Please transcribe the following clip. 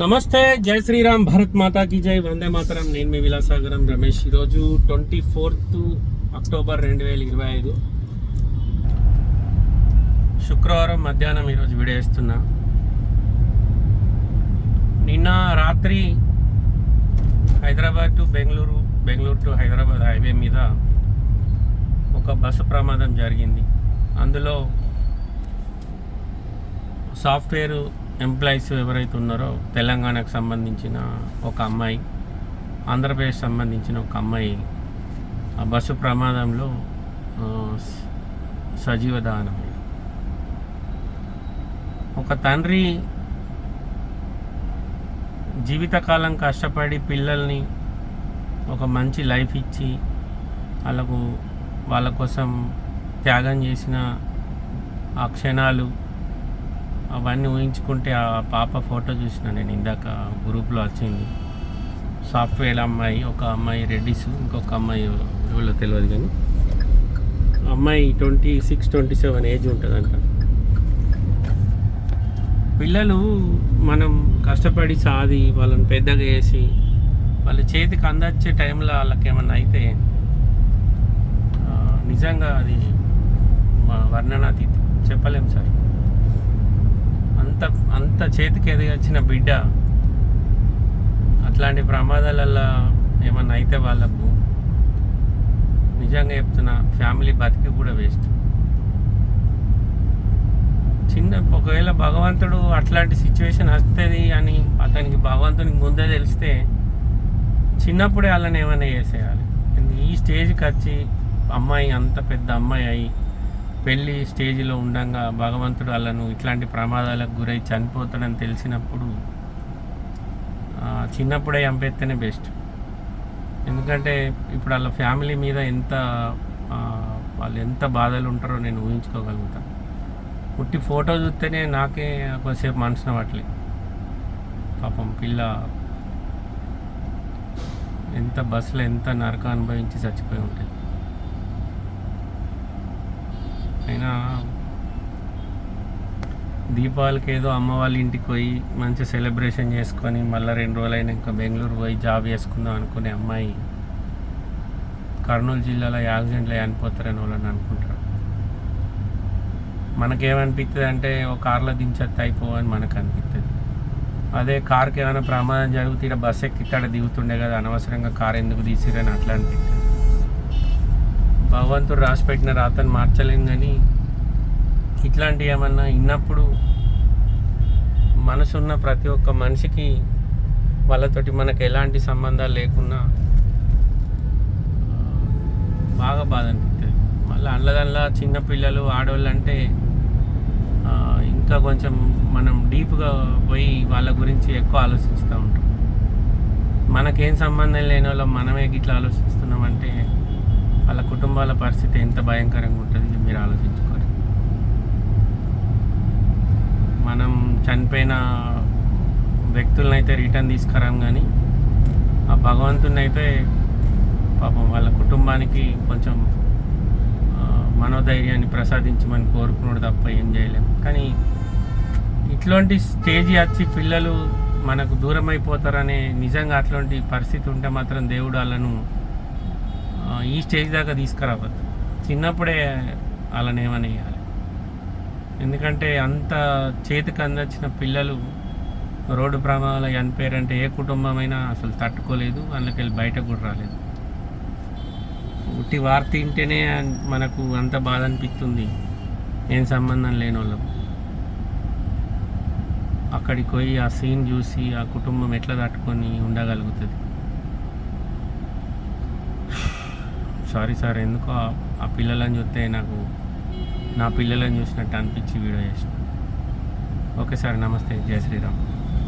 నమస్తే జై శ్రీరామ్ భారత్ మాతా की జై వందే మాతరం. నేను మీ విలాసాగరం రమేష్. ఈరోజు ట్వంటీ ఫోర్త్ అక్టోబర్ రెండు వేల ఇరవై ఐదు. శుక్రవారం మధ్యాహ్నం ఈరోజు విడేస్తున్నా నిన్న రాత్రి Hyderabad to Bengaluru Bengaluru to Hyderabad highway మీద ఒక బస్సు ప్రమాదం జరిగింది. అందులో సాఫ్ట్వేర్ ఎంప్లాయీస్ ఎవరైతే ఉన్నారో తెలంగాణకు సంబంధించిన ఒక అమ్మాయి ఆంధ్రప్రదేశ్ సంబంధించిన ఒక అమ్మాయి ఆ బస్సు ప్రమాదంలో సజీవ దహనం ఒక తండ్రి జీవితకాలం కష్టపడి పిల్లల్ని ఒక మంచి లైఫ్ ఇచ్చి వాళ్ళకు వాళ్ళ కోసం త్యాగం చేసిన ఆ క్షణాలు అవన్నీ ఊహించుకుంటే ఆ పాప ఫోటో చూసిన నేను ఇందాక గ్రూప్లో వచ్చింది. సాఫ్ట్వేర్ అమ్మాయి ఒక అమ్మాయి రెడ్డిస్ ఇంకొక అమ్మాయి ఎవరో తెలియదు కానీ. అమ్మాయి twenty six twenty seven age ఉంటుందంట. పిల్లలు మనం కష్టపడి సాది వాళ్ళని పెద్దగా చేసి వాళ్ళ చేతికి అందచ్చే టైంలో వాళ్ళకి ఏమన్నా అయితే నిజంగా అది మా వర్ణనాతీతం. చెప్పలేం సార్. అంత అంత చేతికి ఎదిగొచ్చిన బిడ్డ అట్లాంటి ప్రమాదాలల్లో ఏమన్నా అయితే వాళ్ళకు నిజంగా చెప్తున్నా ఫ్యామిలీ బతికి కూడా వేస్ట్. చిన్న ఒకవేళ భగవంతుడు అట్లాంటి సిచ్యువేషన్ వస్తుంది అని అతనికి భగవంతునికి ముందే తెలిస్తే చిన్నప్పుడే వాళ్ళని ఏమైనా చేసేయాలి. ఈ స్టేజ్కి వచ్చి అమ్మాయి అంత పెద్ద అమ్మాయి అయి పెళ్ళి స్టేజ్లో ఉండంగా భగవంతుడు వాళ్ళను ఇట్లాంటి ప్రమాదాలకు గురై చనిపోతాడని తెలిసినప్పుడు చిన్నప్పుడే చంపేస్తేనే బెస్ట్. ఎందుకంటే ఇప్పుడు వాళ్ళ ఫ్యామిలీ మీద ఎంత వాళ్ళు ఎంత బాధలు ఉంటారో నేను ఊహించుకోగలుగుతాను పుట్టి ఫోటో చూస్తేనే నాకే కొద్దిసేపు మనసున పట్టలే. పాపం పిల్ల ఎంత బస్సులో ఎంత నరకం అనుభవించి చచ్చిపోయి ఉంటుంది. అయినా దీపావళికి ఏదో అమ్మ వాళ్ళ ఇంటికి పోయి మంచి సెలబ్రేషన్ చేసుకొని మళ్ళీ రెండు రోజులైనా ఇంకా బెంగళూరు పోయి జాబ్ చేసుకుందాం అనుకునే అమ్మాయి కర్నూలు జిల్లాలో యాక్సిడెంట్లో చనిపోతారని వాళ్ళని అనుకుంటారు. మనకేమనిపిస్తుంది అంటే ఓ కార్లో దించేస్తే అయిపోవని మనకు అనిపిస్తుంది అదే కార్కి ఏమైనా ప్రమాదం జరిగితే ఇక్కడ బస్ ఎక్కి ఇక్కడ దిగుతుండే కదా అనవసరంగా కార్ ఎందుకు తీసిరని అట్లా అనిపిస్తుంది భగవంతుడు రాసి పెట్టిన రాతను మార్చలేం కానీ ఇట్లాంటివి ఏమన్నా ఇన్నప్పుడు మనసున్న ప్రతి ఒక్క మనిషికి వాళ్ళతోటి మనకు ఎలాంటి సంబంధాలు లేకున్నా బాగా బాధ అనిపిస్తుంది మళ్ళీ అల్లదల్లా చిన్నపిల్లలు ఆడవాళ్ళు అంటే ఇంకా కొంచెం మనం డీప్గా పోయి వాళ్ళ గురించి ఎక్కువ ఆలోచిస్తూ ఉంటాం. మనకేం సంబంధం లేని వాళ్ళం మనమే గిట్లా ఆలోచిస్తున్నామంటే వాళ్ళ కుటుంబాల పరిస్థితి ఎంత భయంకరంగా ఉంటుంది మీరు ఆలోచించుకోండి మనం చనిపోయిన వ్యక్తులనైతే రిటర్న్ తీసుకురాం కానీ ఆ భగవంతుని అయితే పాపం వాళ్ళ కుటుంబానికి కొంచెం మనోధైర్యాన్ని ప్రసాదించమని కోరుకున్నాడు తప్ప ఏం చేయలేం. కానీ ఇట్లాంటి స్టేజ్ వచ్చి పిల్లలు మనకు దూరం అయిపోతారనే నిజంగా అట్లాంటి పరిస్థితి ఉంటే మాత్రం దేవుడు వాళ్ళను ఈ స్టేజ్ దాకా తీసుకురావద్దు. చిన్నప్పుడే వాళ్ళని ఏమని వేయాలి ఎందుకంటే అంత చేతికి అందొచ్చిన పిల్లలు రోడ్డు ప్రమాదాలు చనిపోయారంటే ఏ కుటుంబమైనా అసలు తట్టుకోలేదు అందులోకి వెళ్ళి బయటకు కూడా రాలేదు. ఉట్టి వార్త వింటేనే మనకు అంత బాధ అనిపిస్తుంది. ఏం సంబంధం లేని వాళ్ళం అక్కడికి పోయి ఆ సీన్ చూసి ఆ కుటుంబం ఎట్లా తట్టుకొని ఉండగలుగుతుంది? సారీ సార్ ఎందుకో ఆ- పిల్లలను చూస్తే నాకు నా పిల్లలను చూసినట్టు అనిపించి వీడియో చేసిన ఓకే సార్ నమస్తే. జై శ్రీరామ్.